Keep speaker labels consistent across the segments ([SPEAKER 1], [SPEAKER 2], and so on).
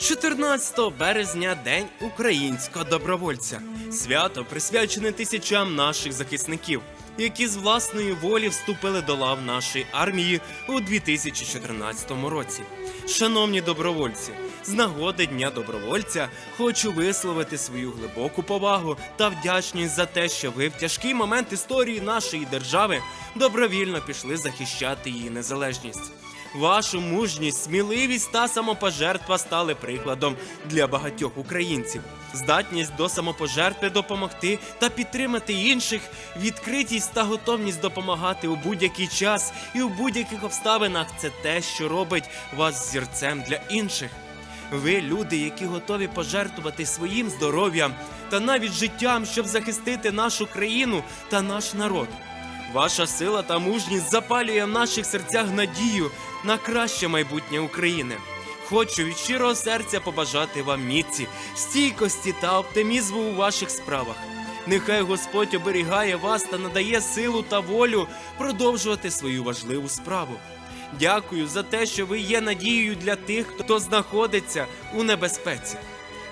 [SPEAKER 1] 14 березня День українського добровольця. Свято присвячене тисячам наших захисників, які з власної волі вступили до лав нашої армії у 2014 році. Шановні добровольці, з нагоди Дня добровольця хочу висловити свою глибоку повагу та вдячність за те, що ви в тяжкий момент історії нашої держави добровільно пішли захищати її незалежність. Вашу мужність, сміливість та самопожертва стали прикладом для багатьох українців. Здатність до самопожертви допомогти та підтримати інших, відкритість та готовність допомагати у будь-який час і у будь-яких обставинах це те, що робить вас зірцем для інших. Ви люди, які готові пожертвувати своїм здоров'ям та навіть життям, щоб захистити нашу країну та наш народ. Ваша сила та мужність запалює в наших серцях надію на краще майбутнє України. Хочу від щирого серця побажати вам міці, стійкості та оптимізму у ваших справах. Нехай Господь оберігає вас та надає силу та волю продовжувати свою важливу справу. Дякую за те, що ви є надією для тих, хто знаходиться у небезпеці,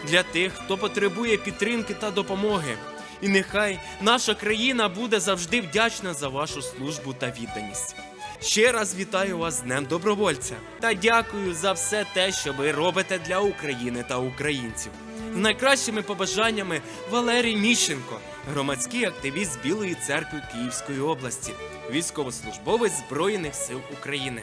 [SPEAKER 1] для тих, хто потребує підтримки та допомоги. І нехай наша країна буде завжди вдячна за вашу службу та відданість. Ще раз вітаю вас з Днем добровольця та дякую за все те, що ви робите для України та українців. З найкращими побажаннями Валерій Міщенко, громадський активіст Білої церкви Київської області, військовослужбовець Збройних сил України.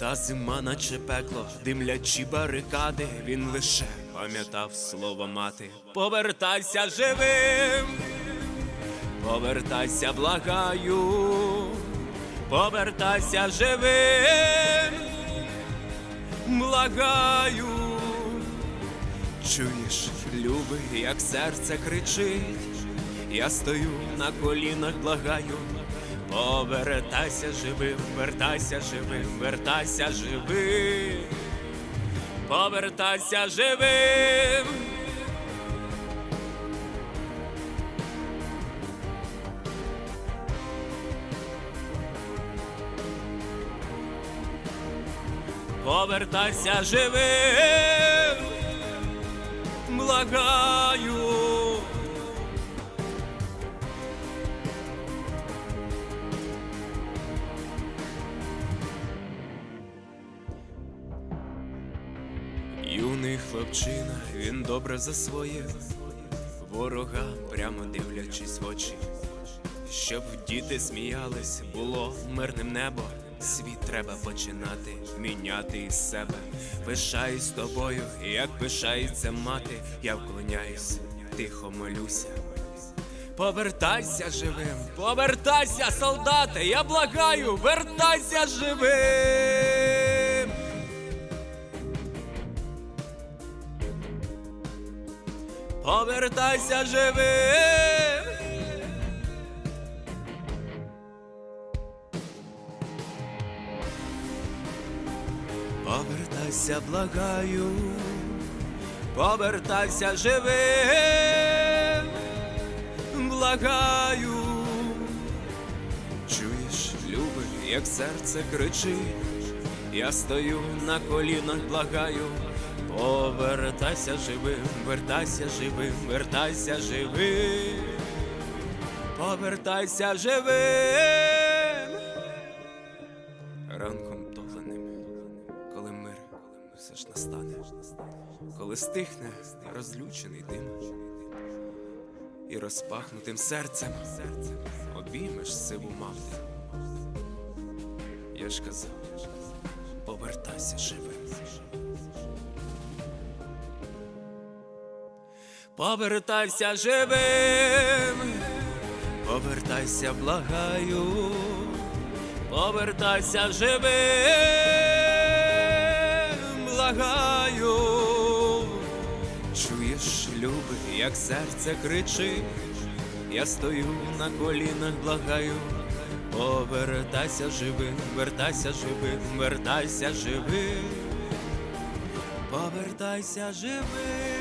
[SPEAKER 1] Та зима, наче пекло, димлячі барикади, він лише пам'ятав слово мати. Повертайся живим, повертайся, благаю, повертайся живим, благаю. Чуєш, любий, як серце кричить, я стою на колінах, благаю. Повертайся живим, вертайся живим, вертайся живим, повертайся живим. Повертайся живим, благаю. Хлопчина, він добре засвоїв ворога, прямо дивлячись в очі. Щоб діти сміялись, було мирним небо. Світ треба починати міняти із себе. Пишаюсь тобою, як пишається мати, я вклоняюсь, тихо молюся. Повертайся живим, повертайся, солдати, я благаю, вертайся живим. Повертайся живим. Повертайся, благаю, повертайся живим, благаю. Чуєш, любий, як серце кричить, я стою на колінах, благаю. Повертайся живим, вертайся живим, вертайся живим, повертайся живим. Ранком толеним, коли мир все ж настане, коли стихне розлючений дим, і розпахнутим серцем обіймеш сиву мати. Я ж казав, повертайся живим. Повертайся живим, Повертайся, благаю, повертайся живим, благаю. Чуєш, любий, як серце кричить, я стою на колінах, благаю. Повертайся живим, вертайся живим, вертайся живим, повертайся живим,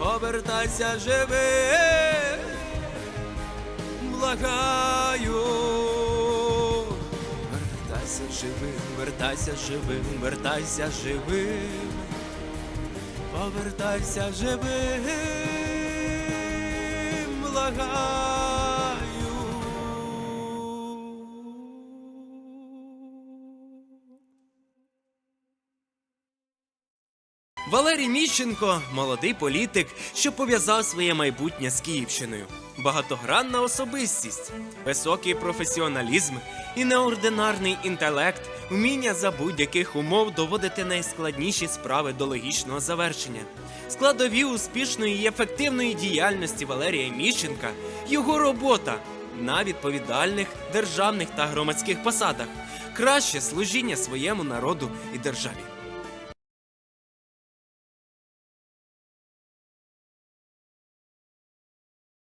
[SPEAKER 1] повертайся живим, благаю. Вертайся живим, вертайся живим, вертайся живим. Повертайся живим, благаю. Валерій Міщенко молодий політик, що пов'язав своє майбутнє з Київщиною. Багатогранна особистість, високий професіоналізм і неординарний інтелект, вміння за будь-яких умов доводити найскладніші справи до логічного завершення. Складові успішної і ефективної діяльності Валерія Міщенка його робота на відповідальних державних та громадських посадах, краще служіння своєму народу і державі.